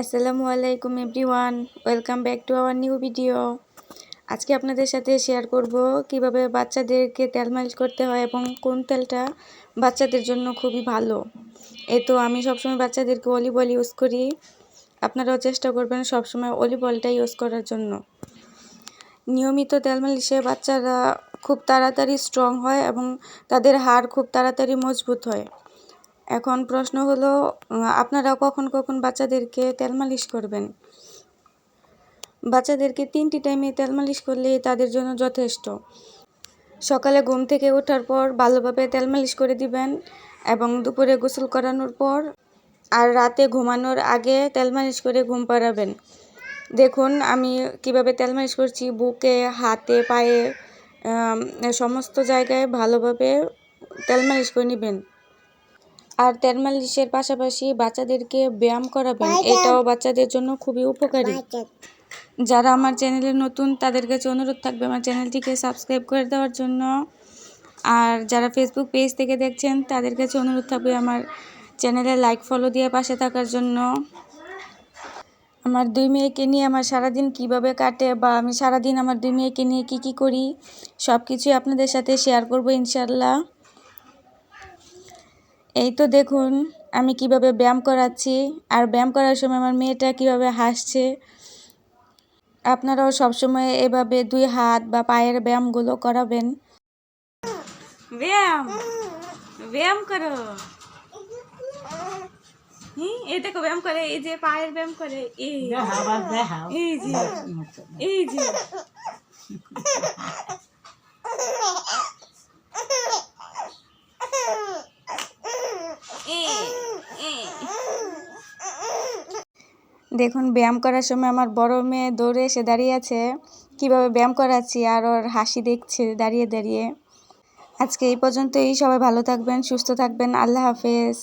আসসালামু আলাইকুম everyone, welcome back to our new video. আজকে আপনাদের সাথে শেয়ার করব কীভাবে বাচ্চাদেরকে তেল মালিশ করতে হয় এবং কোন তেলটা বাচ্চাদের জন্য খুবই ভালো। এ তো আমি সবসময় বাচ্চাদেরকে অলিভ অয়েল ইউজ করি। আপনারাও চেষ্টা করবেন সবসময় অলিভ অয়েলটা ইউজ করার জন্য। নিয়মিত তেল মালিশে বাচ্চারা খুব তাড়াতাড়ি স্ট্রং হয় এবং তাদের হাড় খুব তাড়াতাড়ি মজবুত হয়। এখন প্রশ্ন হলো আপনারা কখন কখন বাচ্চাদেরকে তেল মালিশ করবেন? বাচ্চাদেরকে তিনটি টাইমে তেল মালিশ করলে তাদের জন্য যথেষ্ট। সকালে ঘুম থেকে ওঠার পর ভালোভাবে তেল মালিশ করে দিবেন এবং দুপুরে গোসল করানোর পর আর রাতে ঘুমানোর আগে তেল মালিশ করে ঘুম পাড়াবেন। দেখুন, আমি কীভাবে তেল মালিশ করছি। বুকে, হাতে, পায়ে সমস্ত জায়গায় ভালোভাবে তেল মালিশ করে নেবেন। আর তেল মালিশের পাশাপাশি বাচ্চাদেরকে ব্যায়াম করাবেন এটাও বাচ্চাদের জন্য খুবই উপকারী। যারা আমার চ্যানেলে নতুন তাদের কাছে অনুরোধ থাকবে আমার চ্যানেলটিকে সাবস্ক্রাইব করে দেওয়ার জন্য। আর যারা ফেসবুক পেজ থেকে দেখছেন তাদের কাছে অনুরোধ থাকবে আমার চ্যানেলে লাইক ফলো দিয়ে পাশে থাকার জন্য। আমার দুই মেয়েকে নিয়ে আমার সারাদিন কীভাবে কাটে বা আমি সারাদিন আমার দুই মেয়েকে নিয়ে কি কি করি সব কিছুই আপনাদের সাথে শেয়ার করব ইনশাল্লাহ এই তো দেখুন আমি কীভাবে ব্যায়াম করাচ্ছি আর ব্যায়াম করার সময় আমার মেয়েটা কীভাবে হাসছে। আপনারাও সবসময় এভাবে দুই হাত বা পায়ের ব্যায়ামগুলো করাবেন। ব্যায়াম ব্যায়াম করো। এই দেখো ব্যায়াম করে এই যে পায়ের ব্যায়াম করে এই এই যে এই যে। দেখুন, ব্যায়াম করার সময় আমার বড় মেয়ে দৌড়ে এসে দাঁড়িয়ে আছে। কীভাবে ব্যায়াম করাচ্ছি আর ওর হাসি দেখছে দাঁড়িয়ে দাঁড়িয়ে। আজকে এই পর্যন্তই। সবাই ভালো থাকবেন, সুস্থ থাকবেন। আল্লাহ হাফেজ।